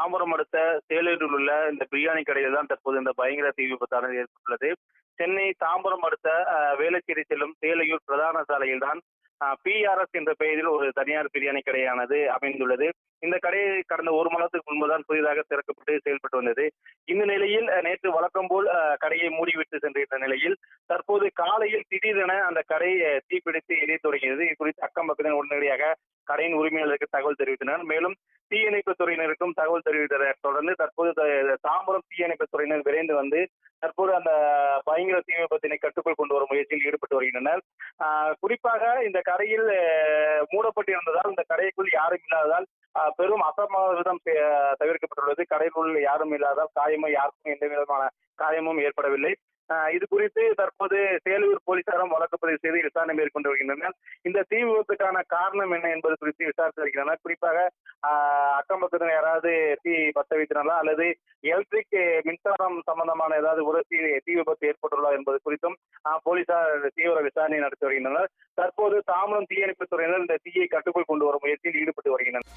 தாம்பரம் அடுத்த சேலூரில் உள்ள இந்த பிரியாணி கடையில் தான் தற்போது இந்த பயங்கர தீ விபத்தானது ஏற்பட்டுள்ளது. சென்னை தாம்பரம் அடுத்த அஹ், வேளச்சேரி செல்லும் சேலையூர் பிரதான சாலையில் தான் பிஆர்எஸ் என்ற பெயரில் ஒரு தனியார் பிரியாணி கடையானது அமைந்துள்ளது. இந்த கடை கடந்த ஒரு மாதத்துக்கு முன்புதான் புதிதாக திறக்கப்பட்டு செயல்பட்டு வந்தது. இந்த நிலையில் நேற்று வழக்கம் போல் கடையை மூடிவிட்டு சென்றிருந்த நிலையில் தற்போது காலையில் திடீரென அந்த கடை தீப்பிடித்து எரிய தொடங்கியது. இது குறித்து அக்கம் பக்கத்தினர் உடனடியாக கடையின் உரிமையாளருக்கு தகவல் தெரிவித்தனர். மேலும் தீயணைப்பு துறையினருக்கும் தகவல் தெரிவித்தனர். தொடர்ந்து தற்போது தாம்பரம் தீயணைப்பு துறையினர் விரைந்து வந்து தற்போது அந்த பயங்கர தீ விபத்தினை கட்டுக்குள் கொண்டு வரும் முயற்சியில் ஈடுபட்டு வருகின்றனர். ஆஹ் குறிப்பாக இந்த கடையில் அஹ், மூடப்பட்டிருந்ததால் இந்த கடைக்குள் யாரும் இல்லாததால் பெரும் அசம்பாவிதம் தவிர்க்கப்பட்டுள்ளது. கடைக்குள் யாரும் இல்லாததால் காயமும் யாருக்கும் எந்த விதமான காயமும் ஏற்படவில்லை. இது குறித்து தற்போது சேலூர் போலீசாரும் வழக்கு பதிவு செய்து விசாரணை மேற்கொண்டு வருகின்றனர். இந்த தீ விபத்துக்கான காரணம் என்ன என்பது குறித்து விசாரித்து வருகின்றனர். குறிப்பாக அக்கம் பக்கத்தில் யாராவது தீ பத்த வைத்தனாலா அல்லது எலக்ட்ரிக் மின்சாரம் சம்பந்தமான ஏதாவது உரசி தீ தீ விபத்து ஏற்பட்டுள்ளதா என்பது குறித்தும் போலீசார் தீவிர விசாரணை நடத்தி வருகின்றனர். தற்போது தாம்பரம் தீயணைப்பு துறையினர் இந்த தீயை கட்டுக்குள் கொண்டு வரும் முயற்சியில் ஈடுபட்டு வருகின்றனர்.